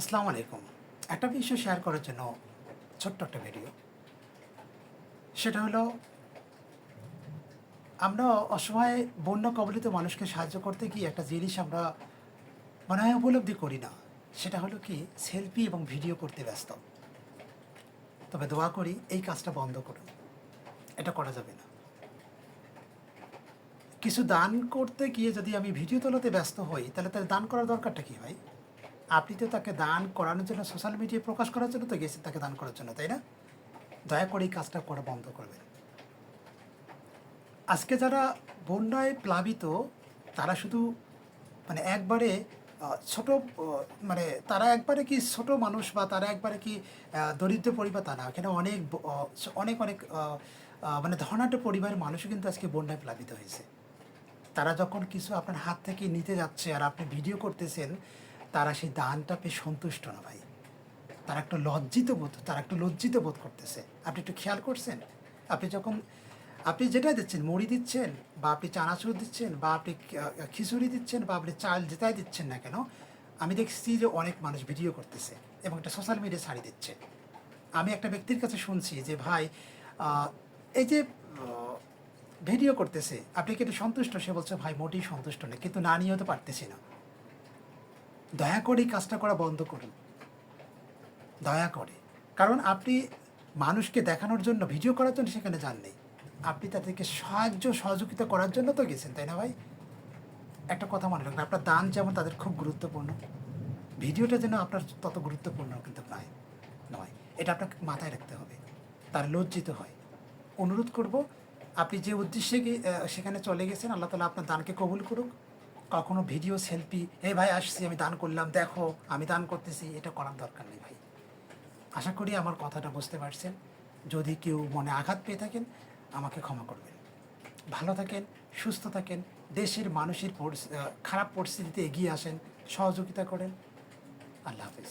আসসালামু আলাইকুম। একটা বিষয় শেয়ার করার জন্য ছোট্ট একটা ভিডিও সেটা হলো, আমরা অসহায় বন্যা কবলিত মানুষকে সাহায্য করতে গিয়ে একটা জিনিস আমরা মনে হয় উপলব্ধি করি না। সেটা হলো কি সেলফি এবং ভিডিও করতে ব্যস্ত। তবে দোয়া করি, এই কাজটা বন্ধ করুন। এটা করা যাবে না। কিছু দান করতে গিয়ে যদি আমি ভিডিও তোলাতে ব্যস্ত হই, তাহলে তাহলে দান করার দরকারটা কি হয় আপনি তো তাকে দান করানোর জন্য সোশ্যাল মিডিয়ায় প্রকাশ করার জন্য তো গেছেন তাকে দান করার জন্য, তাই না? দয়া করে এই কাজটা করা বন্ধ করবেন। আজকে যারা বন্যায় প্লাবিত, তারা শুধু মানে একবারে ছোট মানে তারা একবারে কি ছোট মানুষ বা তারা একবারে কি দরিদ্র পরিবার তা না এখানে অনেক অনেক অনেক মানে ধনাঢ্য পরিবারের মানুষও কিন্তু আজকে বন্যায় প্লাবিত হয়েছে। তারা যখন কিছু আপনার হাত থেকে নিতে যাচ্ছে আর আপনি ভিডিও করতেছেন তারা সেই দানটা পেয়ে সন্তুষ্ট না ভাই। তারা একটু লজ্জিত বোধ, তারা একটু লজ্জিত বোধ করতেছে। আপনি একটু খেয়াল করছেন? আপনি যখন, আপনি যেটাই দিচ্ছেন, মুড়ি দিচ্ছেন, বা আপনি চানাচুর দিচ্ছেন, বা আপনি খিচুড়ি দিচ্ছেন, বা আপনি চাল যেটাই দিচ্ছেন না কেন, আমি দেখছি যে অনেক মানুষ ভিডিও করতেছে এবং একটা সোশ্যাল মিডিয়া ছাড়ি দিচ্ছে। আমি একটা ব্যক্তির কাছে শুনছি যে, ভাই এই যে, ভিডিও করতেছে, আপনি কি একটু সন্তুষ্ট? সে বলছে, ভাই, মোটেই সন্তুষ্ট নেই কিন্তু না নিয়েও তো পারতেছি না। দয়া করে এই কাজটা করা বন্ধ করুন। দয়া করে। কারণ আপনি মানুষকে দেখানোর জন্য, ভিডিও করার জন্য সেখানে যাননি। আপনি তাদেরকে সাহায্য, সহযোগিতা করার জন্য তো গেছেন, তাই না ভাই? একটা কথা মনে রাখবেন, আপনার দান যেমন তাদের খুব গুরুত্বপূর্ণ, ভিডিওটা যেন আপনার তত গুরুত্বপূর্ণ কিন্তু নয় নয়। এটা আপনাকে মাথায় রাখতে হবে, তার লজ্জিত হয়। অনুরোধ করব, আপনি যে উদ্দেশ্যে সেখানে চলে গেছেন, আল্লাহ তালা আপনার দানকে কবুল করুক। কখনো ভিডিও সেলফি এ ভাই, আসছি, আমি দান করলাম, দেখো, আমি দান করতেছি, এটা করার দরকার নেই ভাই। আশা করি আমার কথাটা বুঝতে পারছেন। যদি কেউ মনে আঘাত পেয়ে থাকেন, আমাকে ক্ষমা করবেন। ভালো থাকেন, সুস্থ থাকেন, দেশের মানুষের খারাপ পরিস্থিতিতে এগিয়ে আসেন, সহযোগিতা করেন। আল্লাহ হাফিজ।